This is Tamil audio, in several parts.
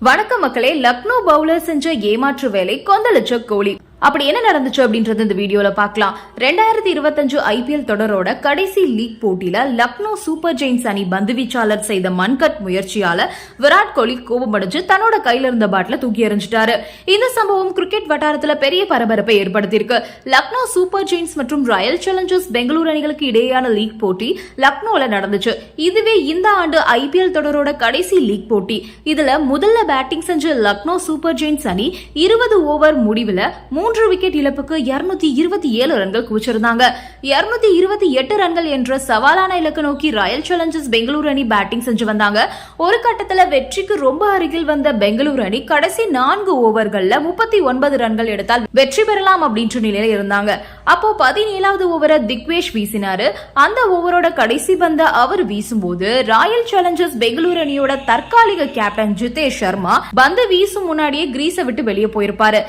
வணக்கம் மக்களே லக்னோ பவுலர் செஞ்ச ஏமாற்று வேலை கொந்தளிச்ச கோலி. அப்படி என்ன நடந்துச்சு அப்படின்றது இந்த வீடியோல பார்க்கலாம். ரெண்டாயிரத்தி இருபத்தஞ்சு ஐபிஎல் தொடரோட கடைசி லீக் போட்டியில லக்னோ சூப்பர் ஜெயின்ஸ் அணி பந்துவீச்சாளர் செய்த மன்கட் முயற்சியால விராட் கோலி கோபமடைஞ்சு தன்னோட கையில இருந்த பாட்டில தூக்கி எறிஞ்சிட்டாரு. இந்த சம்பவம் கிரிக்கெட் வட்டாரத்துல பெரிய பரபரப்பை ஏற்படுத்தியிருக்கு. லக்னோ சூப்பர் ஜெயின்ஸ் மற்றும் ராயல் சேலஞ்சர்ஸ் பெங்களூர் அணிகளுக்கு இடையேயான லீக் போட்டி லக்னோல நடந்துச்சு. இதுவே இந்த ஆண்டு ஐபிஎல் தொடரோட கடைசி லீக் போட்டி. இதுல முதல்ல பேட்டிங் செஞ்ச லக்னோ சூப்பர் ஜெயின்ஸ் அணி இருபது ஓவர் முடிவுல மூன்று விக்கெட் இழப்புக்கு இருநூத்தி இருபத்தி ஏழு ரன்கள் குவிச்சிருந்தாங்க. இருநூத்தி இருபத்தி எட்டு ரன்கள் என்ற சவாலான இலக்கு நோக்கி ராயல் சேலஞ்சர்ஸ் பெங்களூரு அணி பேட்டிங் செஞ்சு வந்தாங்க. ஒரு கட்டத்துல வெற்றிக்கு ரொம்ப அருகில் வந்த பெங்களூரு அணி கடைசி நான்கு ஓவர்கள்ல முப்பத்தி ஒன்பது ரன்கள் எடுத்தால் வெற்றி பெறலாம் அப்படின்ற நிலையில இருந்தாங்க. அப்போ பதினேழாவது ஓவரை திக்வேஷ் வீசினாரு. அந்த ஓவரோட கடைசி பந்த அவர் வீசும்போது ராயல் சேலஞ்சர்ஸ் பெங்களூரு அணியோட தற்காலிக கேப்டன் ஜிதேஷ் சர்மா பந்து வீசும் முன்னாடியே கிரீஸை விட்டு வெளியே போயிருப்பாரு.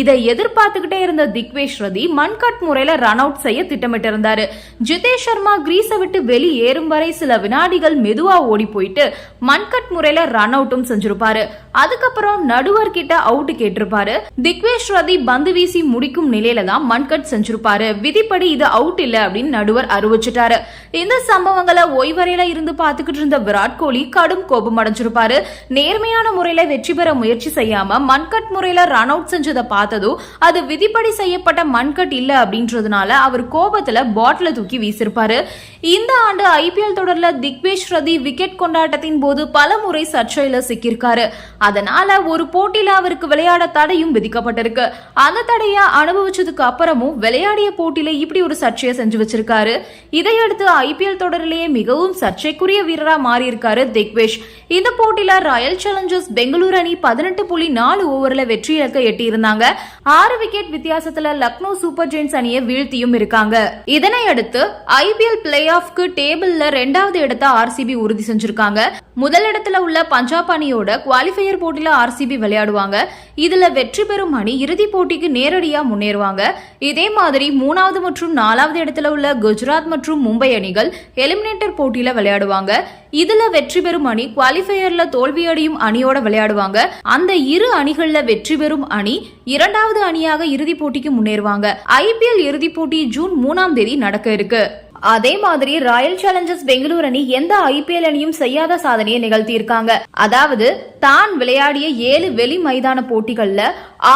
இதை எதிர்பார்த்துக்கிட்டே இருந்த திக்வேஷ் ரதி மன்கட் முறையில ரன் அவுட் செய்ய திட்டமிட்டு இருந்தாரு ஜிதேஷ் சர்மா கிரீஸை விட்டு வெளியேறும் வரை சில வினாடிகள் மெதுவா ஓடி போயிட்டு மன்கட் முறையில ரன் அவுட்டும் செஞ்சிருப்பாரு. அதுக்கப்புறம் நடுவர் கிட்ட அவுட் கேட்டிருப்பாரு. திக்வேஷ் ரதி பந்து வீசி முடிக்கும் நிலையில தான் மன்கட் செஞ்சிருப்பாரு. விதிப்படி இது அவுட் இல்ல அப்படின்னு நடுவர் அறிவிச்சிட்டாரு இந்த சம்பவங்களை ஓய்வறையில இருந்து பாத்துக்கிட்டு இருந்த விராட் கோலி கடும் கோபம் அடைஞ்சிருப்பாரு. நேர்மையான முறையில வெற்றி பெற முயற்சி செய்யாம மன்கட் முறையில ரன் அவுட் செஞ்சதை பார்த்ததும் அது விதிப்படி செய்யப்பட்ட மண்கட் இல்லை அப்படின்றதுனால அவர் கோபத்துல பாட்டில தூக்கி வீசிருப்பாரு. இந்த ஆண்டு ஐபிஎல் தொடர்ல திக்வேஷ் ரதி விக்கெட் கொண்டாட்டத்தின் போது பல முறை சர்ச்சையில சிக்கியிருக்காரு. அதனால ஒரு போட்டியில அவருக்கு விளையாட தடையும் விதிக்கப்பட்டிருக்கு. அந்த தடைய அனுபவிச்சதுக்கு அப்புறமும் விளையாடிய போட்டியில இப்படி ஒரு சர்ச்சையை செஞ்சு வச்சிருக்காரு. இதையடுத்து ஐபிஎல் தொடரிலேயே மிகவும் சர்ச்சைக்குரிய வீரரா மாறியிருக்காரு திக்வேஷ். இந்த போட்டியில ராயல் சேலஞ்சர்ஸ் பெங்களூரு அணி பதினெட்டு புள்ளி நாலு ஓவர்ல வெற்றி இலக்க எட்டியிருந்தாங்க. ஆறு விக்கெட் வித்தியாசத்துல லக்னோ சூப்பர் ஜெயின்ஸ் அணியை வீழ்த்தியும் இருக்காங்க. இதனையடுத்து ஐபிஎல் பிளே ஆஃப்க்கு டேபிள்ல ரெண்டாவது இடத்த ஆர்சிபி உறுதி செஞ்சிருக்காங்க. முதலிடத்துல உள்ள பஞ்சாப் அணியோட குவாலிஃபையர் போட்டியில ஆர்சிபி விளையாடுவாங்க. இதுல வெற்றி பெறும் அணி இறுதிப் போட்டிக்கு நேரடியா முன்னேறுவாங்க. இதே மாதிரி மூணாவது மற்றும் நாலாவது இடத்துல உள்ள குஜராத் மற்றும் மும்பை அணிகள் எலிமினேட்டர் போட்டியில விளையாடுவாங்க. இதுல வெற்றி பெறும் அணி குவாலிஃபையர்ல தோல்வியடையும் அணியோட விளையாடுவாங்க. அந்த இரு அணிகள்ல வெற்றி பெறும் அணி இரண்டாவது அணியாக இறுதிப் போட்டிக்கு முன்னேறுவாங்க. ஐபிஎல் இறுதிப் போட்டி ஜூன் மூணாம் தேதி நடக்க இருக்கு. அதே மாதிரி ராயல் சேலஞ்சர்ஸ் பெங்களூர் அணி எந்த ஐபிஎல் அணியும் செய்யாத சாதனையை நிகழ்த்தியிருக்காங்க. அதாவது தான் விளையாடிய ஏழு வெளி மைதான போட்டிகள்ல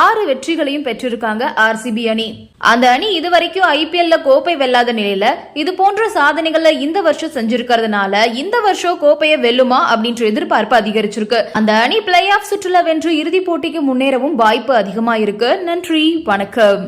ஆறு வெற்றிகளையும் பெற்றிருக்காங்க ஆர்சிபி அணி. அந்த அணி இதுவரைக்கும் ஐபிஎல்ல கோப்பை வெல்லாத நிலையில இது போன்ற சாதனைகள்ல இந்த வருஷம் செஞ்சிருக்கிறதுனால இந்த வருஷம் கோப்பையை வெல்லுமா அப்படின்ற எதிர்பார்ப்பு அதிகரிச்சிருக்கு. அந்த அணி பிளே ஆஃப் சுற்றுலா வென்று இறுதிப் போட்டிக்கு முன்னேறவும் வாய்ப்பு அதிகமா இருக்கு நன்றி வணக்கம்.